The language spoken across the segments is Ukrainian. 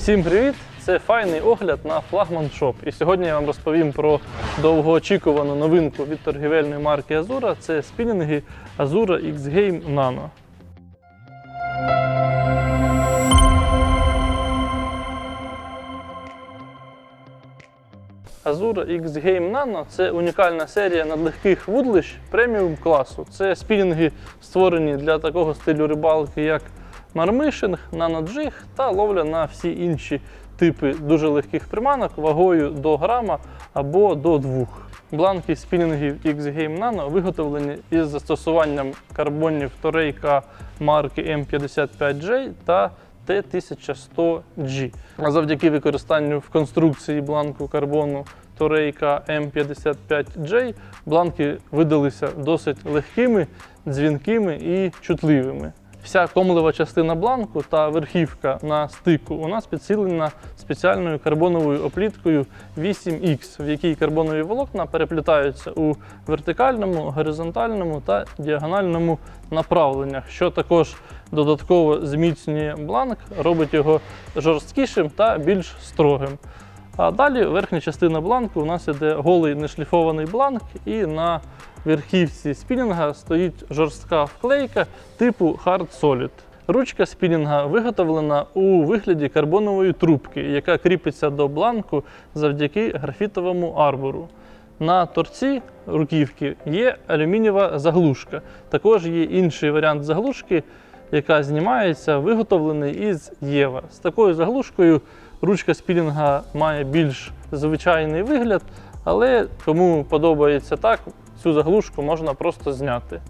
Всім привіт! Це файний огляд на флагман шоп. І сьогодні я вам розповім про довгоочікувану новинку від торгівельної марки Azura. Це спінінги Azura X-Game Nano. Azura X-Game Nano це унікальна серія надлегких вудлищ преміум класу. Це спінінги, створені для такого стилю рибалки, як мармишинг, наноджиг та ловля на всі інші типи дуже легких приманок вагою до грама або до двох. Бланки спінінгів X-Game Nano виготовлені із застосуванням карбонів Торейка марки M55J та T1100G. А завдяки використанню в конструкції бланку карбону Торейка M55J бланки видалися досить легкими, дзвінкими і чутливими. Вся комлева частина бланку та верхівка на стику у нас підсилена спеціальною карбоновою опліткою 8X, в якій карбонові волокна переплітаються у вертикальному, горизонтальному та діагональному направленнях, що також додатково зміцнює бланк, робить його жорсткішим та більш строгим. А далі верхня частина бланку у нас іде голий нешліфований бланк, і на верхівці спінінга стоїть жорстка вклейка типу Hard Solid. Ручка спінінга виготовлена у вигляді карбонової трубки, яка кріпиться до бланку завдяки графітовому арбору. На торці руківки є алюмінієва заглушка. Також є інший варіант заглушки, яка знімається, виготовлений із Єва. З такою заглушкою ручка спінінга має більш звичайний вигляд, але кому подобається так, цю заглушку можна просто зняти.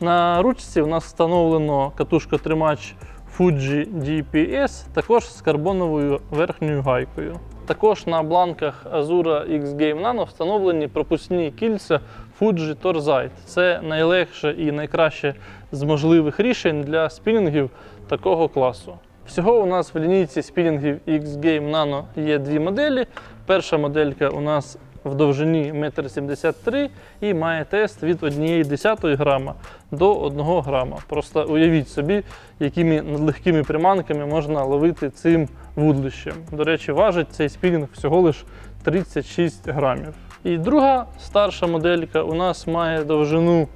На ручці у нас встановлено катушкотримач Fuji DPS, також з карбоновою верхньою гайкою. Також на бланках Azura X Game Nano встановлені пропускні кільця Fuji Torzite. Це найлегше і найкраще з можливих рішень для спінінгів такого класу. Всього у нас в лінійці спінінгів X Game Nano є дві моделі. Перша моделька у нас в довжині 1,73 м і має тест від 1,1 грама до 1 грама. Просто уявіть собі, якими легкими приманками можна ловити цим вудлищем. До речі, важить цей спінінг всього лиш 36 грамів. І друга старша моделька у нас має довжину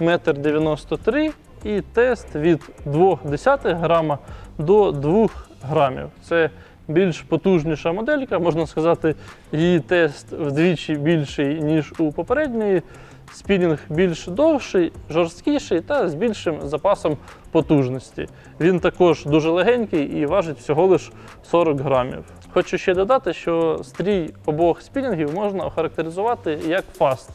1,93 м і тест від 0,2 грама до 2 грамів. Це більш потужніша моделька, можна сказати, її тест вдвічі більший, ніж у попередньої. Спінінг більш довший, жорсткіший та з більшим запасом потужності. Він також дуже легенький і важить всього лиш 40 грамів. Хочу ще додати, що стрій обох спінінгів можна охарактеризувати як фаст,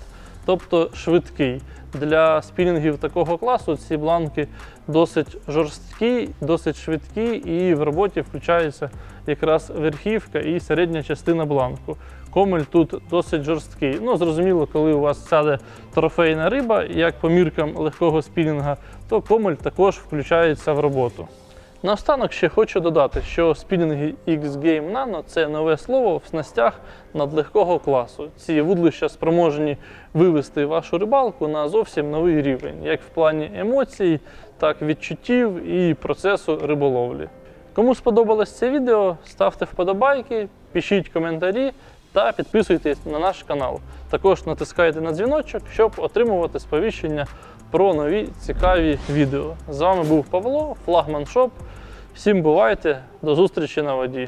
тобто швидкий. Для спінінгів такого класу ці бланки досить жорсткі, досить швидкі, і в роботі включається якраз верхівка і середня частина бланку. Комель тут досить жорсткий. Ну, зрозуміло, коли у вас сяде трофейна риба, як по міркам легкого спінінга, то комель також включається в роботу. Наостанок ще хочу додати, що спінінги X-Game Nano це нове слово в снастях надлегкого класу. Ці вудлища спроможні вивести вашу рибалку на зовсім новий рівень, як в плані емоцій, так відчуттів і процесу риболовлі. Кому сподобалось це відео, ставте вподобайки, пишіть коментарі та підписуйтесь на наш канал. Також натискайте на дзвіночок, щоб отримувати сповіщення про нові цікаві відео. З вами був Павло, флагман Шоп. Всім бувайте, до зустрічі на воді.